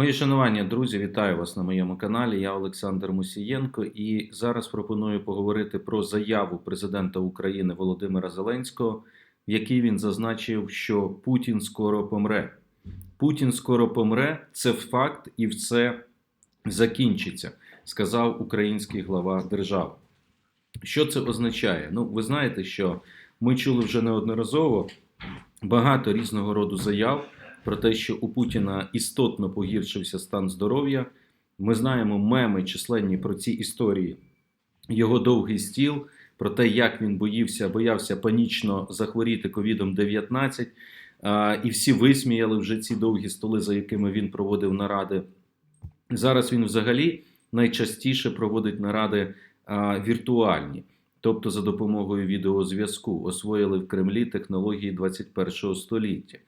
Мої шанування, друзі, вітаю вас на моєму каналі. Я Олександр Мусієнко, і зараз пропоную поговорити про заяву президента України Володимира Зеленського, в якій він зазначив, що Путін скоро помре. Путін скоро помре, це факт, і все закінчиться, сказав український глава держави. Що це означає? Ну, ви знаєте, що ми чули вже неодноразово багато різного роду заяв про те, що у Путіна істотно погіршився стан здоров'я. Ми знаємо меми численні про ці історії, його довгий стіл, про те, як він боївся, боявся панічно захворіти ковідом 19 і всі висміяли вже ці довгі столи, за якими він проводив наради. Зараз він взагалі найчастіше проводить наради віртуальні, тобто за допомогою відеозв'язку, освоїли в Кремлі технології 21 століття.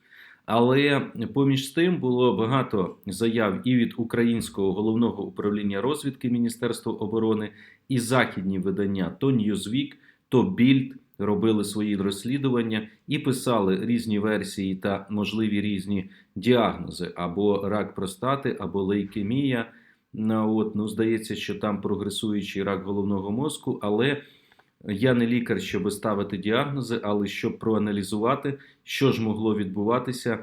Але поміж тим було багато заяв і від українського головного управління розвідки Міністерства оборони, і західні видання то Newsweek, то Bild робили свої розслідування і писали різні версії та можливі різні діагнози або рак простати, або лейкемія. От, ну, здається, що там прогресуючий рак головного мозку, але я не лікар, щоб ставити діагнози, але щоб проаналізувати, що ж могло відбуватися,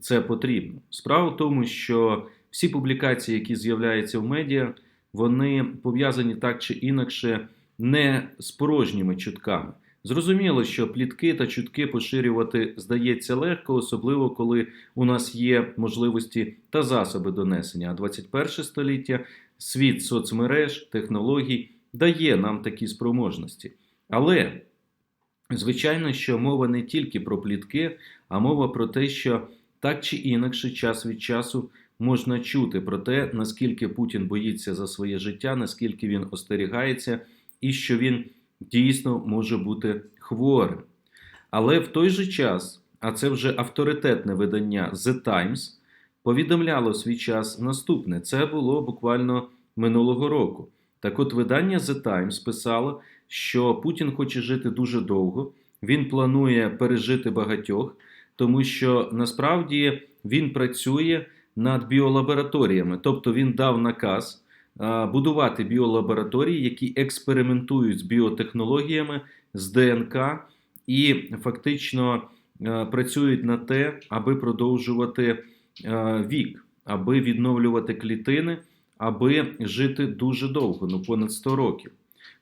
це потрібно. Справа в тому, що всі публікації, які з'являються в медіа, вони пов'язані так чи інакше не з порожніми чутками. Зрозуміло, що плітки та чутки поширювати здається легко, особливо коли у нас є можливості та засоби донесення. А 21 століття світ соцмереж, технологій дає нам такі спроможності. Але, звичайно, що мова не тільки про плітки, а мова про те, що так чи інакше, час від часу можна чути про те, наскільки Путін боїться за своє життя, наскільки він остерігається, і що він дійсно може бути хворим. Але в той же час, а це вже авторитетне видання The Times, повідомляло свій час наступне: це було буквально минулого року. Так от видання The Times писало, що Путін хоче жити дуже довго, він планує пережити багатьох, тому що насправді він працює над біолабораторіями, тобто він дав наказ будувати біолабораторії, які експериментують з біотехнологіями, з ДНК і фактично працюють на те, аби продовжувати вік, аби відновлювати клітини, аби жити дуже довго, ну понад 100 років.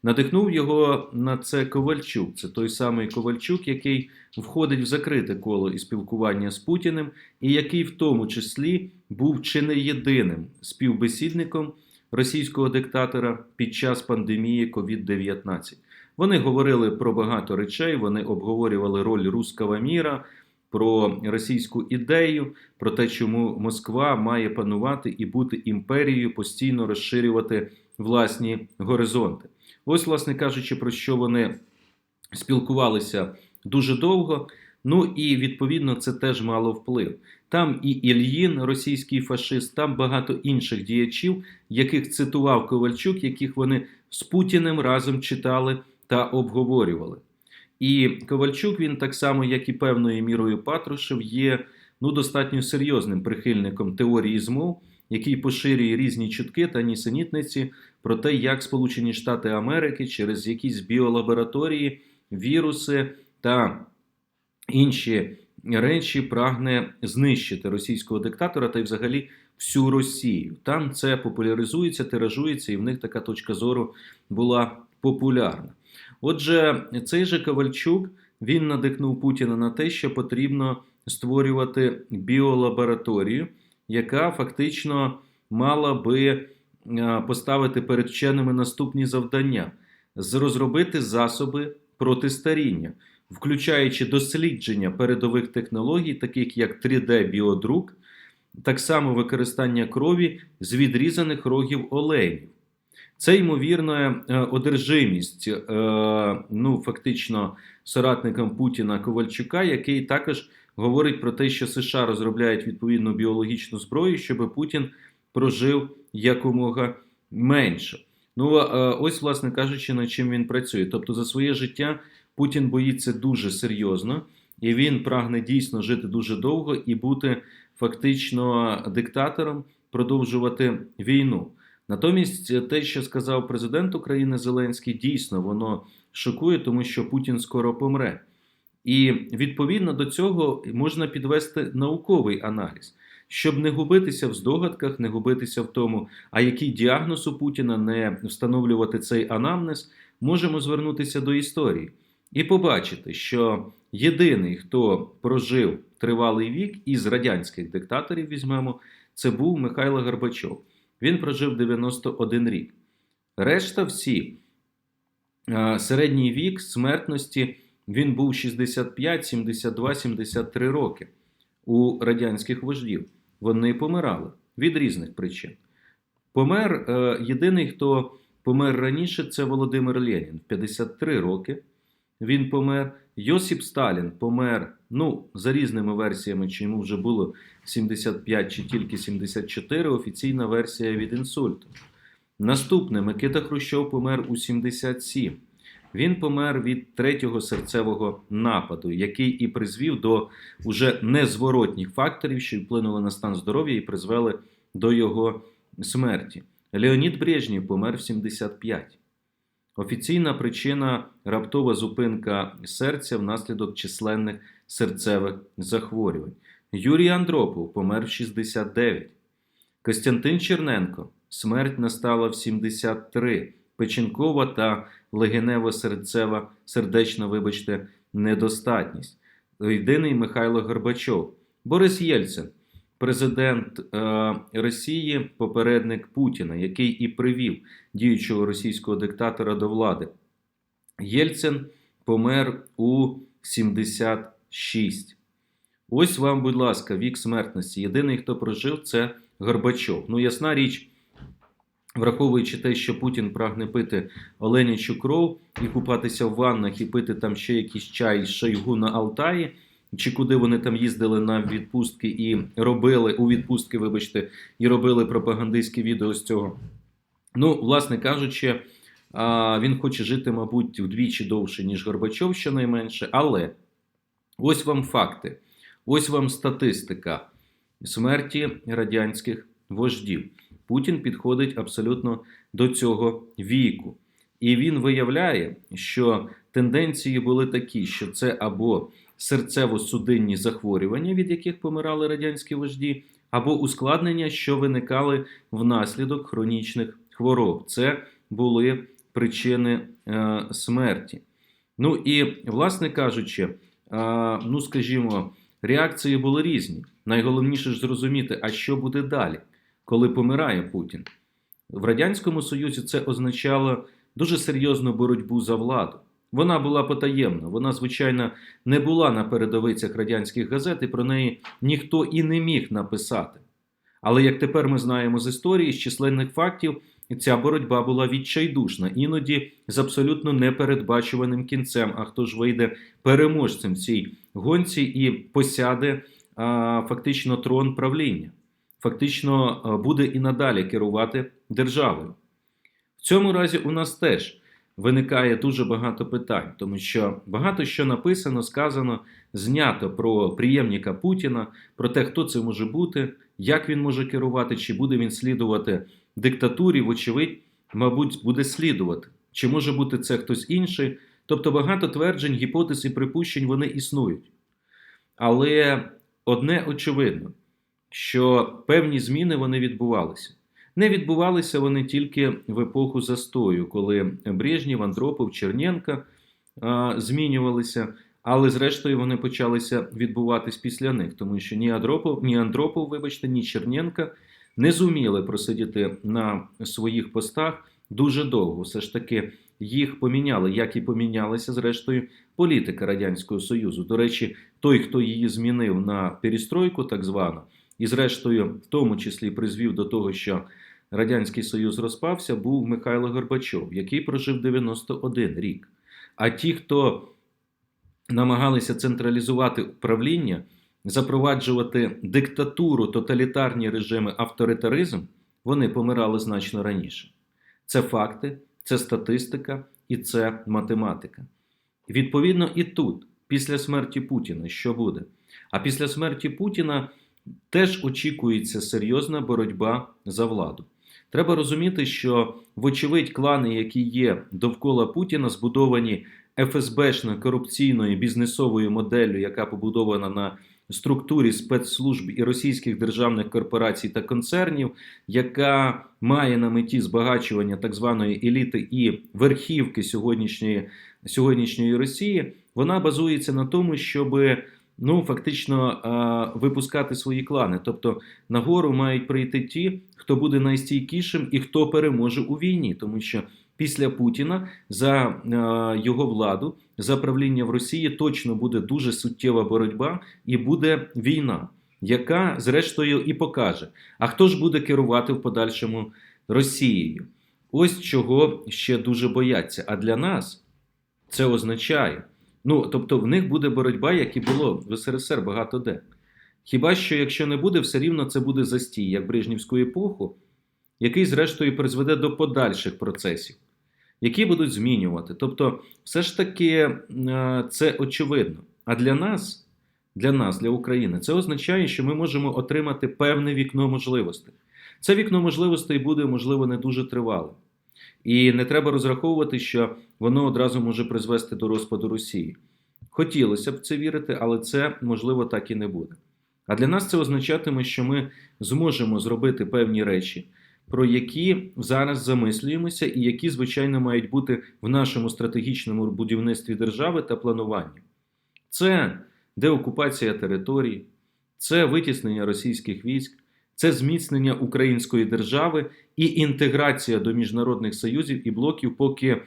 Надихнув його на це Ковальчук. Це той самий Ковальчук, який входить в закрите коло і спілкування з Путіним, і який в тому числі був чи не єдиним співбесідником російського диктатора під час пандемії COVID-19. Вони говорили про багато речей. Вони обговорювали роль руского міра, про російську ідею, про те, чому Москва має панувати і бути імперією, постійно розширювати власні горизонти. Ось, власне кажучи, про що вони спілкувалися дуже довго. Ну і відповідно це теж мало вплив. Там і Ільїн, російський фашист, там багато інших діячів, яких цитував Ковальчук, яких вони з Путіним разом читали та обговорювали. І Ковальчук, він так само, як і певною мірою Патрушев, є ну, достатньо серйозним прихильником теорії змов, який поширює різні чутки та нісенітниці про те, як Сполучені Штати Америки через якісь біолабораторії, віруси та інші речі прагне знищити російського диктатора та й взагалі всю Росію. Там це популяризується, тиражується, і в них така точка зору була популярна. Отже, цей же Ковальчук він надихнув Путіна на те, що потрібно створювати біолабораторію, яка фактично мала би поставити перед вченими наступні завдання: розробити засоби протистаріння включаючи дослідження передових технологій, таких як 3D-біодрук, так само використання крові з відрізаних рогів оленів. Це ймовірна е, одержимість, е, ну фактично, соратником Путіна Ковальчука, який також говорить про те, що США розробляють відповідну біологічну зброю, щоб Путін прожив якомога менше. Ну ось, власне кажучи, над чим він працює. Тобто, за своє життя Путін боїться дуже серйозно, і він прагне дійсно жити дуже довго і бути фактично диктатором, продовжувати війну. Натомість, е, те, що сказав президент України Зеленський, дійсно воно шокує, тому що Путін скоро помре. І відповідно до цього можна підвести науковий аналіз, щоб не губитися в здогадках, не губитися в тому, а який діагноз у Путіна не встановлювати цей анамнез, можемо звернутися до історії і побачити, що єдиний, хто прожив тривалий вік із радянських диктаторів, візьмемо, це був Михайло Горбачов. Він прожив 91 рік. Решта всі середній вік смертності він був 65, 72, 73 роки у радянських вождів. Вони помирали від різних причин. Помер е, єдиний, хто помер раніше, це Володимир Ленін. В 53 роки він помер. Йосип Сталін помер, ну, за різними версіями, чи йому вже було 75 чи тільки 74, офіційна версія від інсульту. Наступне Микита Хрущов помер у 77. Він помер від третього серцевого нападу, який і призвів до уже незворотніх факторів, що вплинули на стан здоров'я і призвели до його смерті. Леонід Брежнєв помер в 75. Офіційна причина раптова зупинка серця внаслідок численних серцевих захворювань. Юрій Андропов помер в 69. Костянтин Черненко смерть настала в 73. Печінкова та легенево-серцева сердечна, вибачте, недостатність. Єдиний Михайло Горбачов, Борис Єльцин, президент е, Росії, попередник Путіна, який і привів діючого російського диктатора до влади. Єльцин помер у 76. Ось вам, будь ласка, вік смертності. Єдиний, хто прожив, це Горбачов. Ну, ясна річ. Враховуючи те, що Путін прагне пити оленячу кров і купатися в ваннах, і пити там ще якийсь чай з шойгу на Алтаї, чи куди вони там їздили на відпустки і робили у відпустки, вибачте, і робили пропагандистське відео з цього. Ну, власне кажучи, він хоче жити, мабуть, вдвічі довше, ніж Горбачов, щонайменше. Але ось вам факти, ось вам статистика смерті радянських вождів. Путін підходить абсолютно до цього віку. І він виявляє, що тенденції були такі, що це або серцево-судинні захворювання, від яких помирали радянські вожді, або ускладнення, що виникали внаслідок хронічних хвороб. Це були причини е, смерті. Ну і, власне кажучи, е, ну скажімо, реакції були різні. Найголовніше ж зрозуміти, а що буде далі коли помирає Путін. В Радянському Союзі це означало дуже серйозну боротьбу за владу. Вона була потаємна, вона, звичайно, не була на передовицях радянських газет, і про неї ніхто і не міг написати. Але як тепер ми знаємо з історії, з численних фактів, ця боротьба була відчайдушна, іноді з абсолютно непередбачуваним кінцем. А хто ж вийде переможцем в цій гонці і посяде а, фактично трон правління? Фактично е, буде і надалі керувати державою. В цьому разі у нас теж виникає дуже багато питань, тому що багато що написано, сказано, знято про приємника Путіна, про те, хто це може бути, як він може керувати, чи буде він слідувати диктатурі, вочевидь, мабуть, буде слідувати, чи може бути це хтось інший. Тобто багато тверджень, гіпотез і припущень вони існують. Але одне очевидно що певні зміни вони відбувалися. Не відбувалися вони тільки в епоху застою, коли Брежнєв, Андропов, Черненка змінювалися, але зрештою вони почалися відбуватись після них, тому що ні Андропов, ні Андропов, вибачте, ні Черненка не зуміли просидіти на своїх постах дуже довго. Все ж таки їх поміняли, як і помінялася зрештою політика Радянського Союзу. До речі, той, хто її змінив на перестройку, так звану і, зрештою, в тому числі призвів до того, що Радянський Союз розпався, був Михайло Горбачов, який прожив 91 рік. А ті, хто намагалися централізувати управління, запроваджувати диктатуру, тоталітарні режими, авторитаризм, вони помирали значно раніше. Це факти, це статистика і це математика. Відповідно, і тут, після смерті Путіна, що буде? А після смерті Путіна теж очікується серйозна боротьба за владу. Треба розуміти, що, вочевидь, клани, які є довкола Путіна, збудовані ФСБшно корупційною бізнесовою моделлю, яка побудована на структурі спецслужб і російських державних корпорацій та концернів, яка має на меті збагачування так званої еліти і верхівки сьогоднішньої, сьогоднішньої Росії, вона базується на тому, щоб ну фактично е, випускати свої клани. Тобто нагору мають прийти ті, хто буде найстійкішим і хто переможе у війні, тому що після Путіна за е, його владу, за правління в Росії точно буде дуже суттєва боротьба і буде війна, яка зрештою і покаже, а хто ж буде керувати в подальшому Росією. Ось чого ще дуже бояться. А для нас це означає. Ну, тобто, в них буде боротьба, як і було в СРСР багато де. Хіба що, якщо не буде, все рівно це буде застій, як Брежнівську епоху, який, зрештою, призведе до подальших процесів, які будуть змінювати. Тобто, все ж таки е, це очевидно. А для нас, для нас, для України, це означає, що ми можемо отримати певне вікно можливостей. Це вікно можливостей буде, можливо, не дуже тривалим. І не треба розраховувати, що воно одразу може призвести до розпаду Росії. Хотілося б це вірити, але це можливо так і не буде. А для нас це означатиме, що ми зможемо зробити певні речі, про які зараз замислюємося, і які, звичайно, мають бути в нашому стратегічному будівництві держави та плануванні. Це деокупація територій, це витіснення російських військ, це зміцнення української держави і інтеграція до міжнародних союзів і блоків, поки,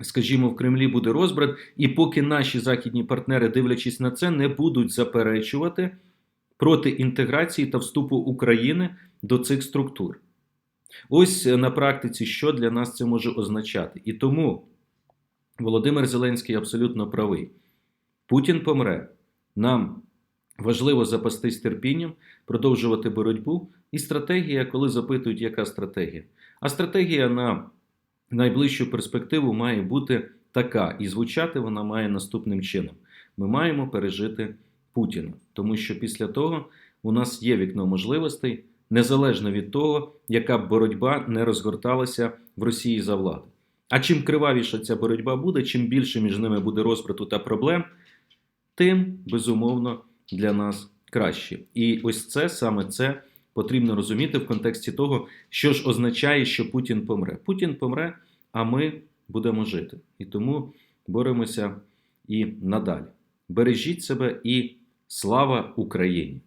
скажімо, в Кремлі буде розбрат, і поки наші західні партнери, дивлячись на це, не будуть заперечувати проти інтеграції та вступу України до цих структур. Ось на практиці, що для нас це може означати. І тому Володимир Зеленський абсолютно правий. Путін помре. Нам важливо запастись терпінням, продовжувати боротьбу. І стратегія, коли запитують, яка стратегія. А стратегія на найближчу перспективу має бути така, і звучати вона має наступним чином: ми маємо пережити Путіна, тому що після того у нас є вікно можливостей, незалежно від того, яка б боротьба не розгорталася в Росії за владу. А чим кривавіша ця боротьба буде, чим більше між ними буде розбрату та проблем, тим безумовно для нас краще. І ось це саме це потрібно розуміти в контексті того, що ж означає, що Путін помре. Путін помре, а ми будемо жити. І тому боремося і надалі. Бережіть себе і слава Україні!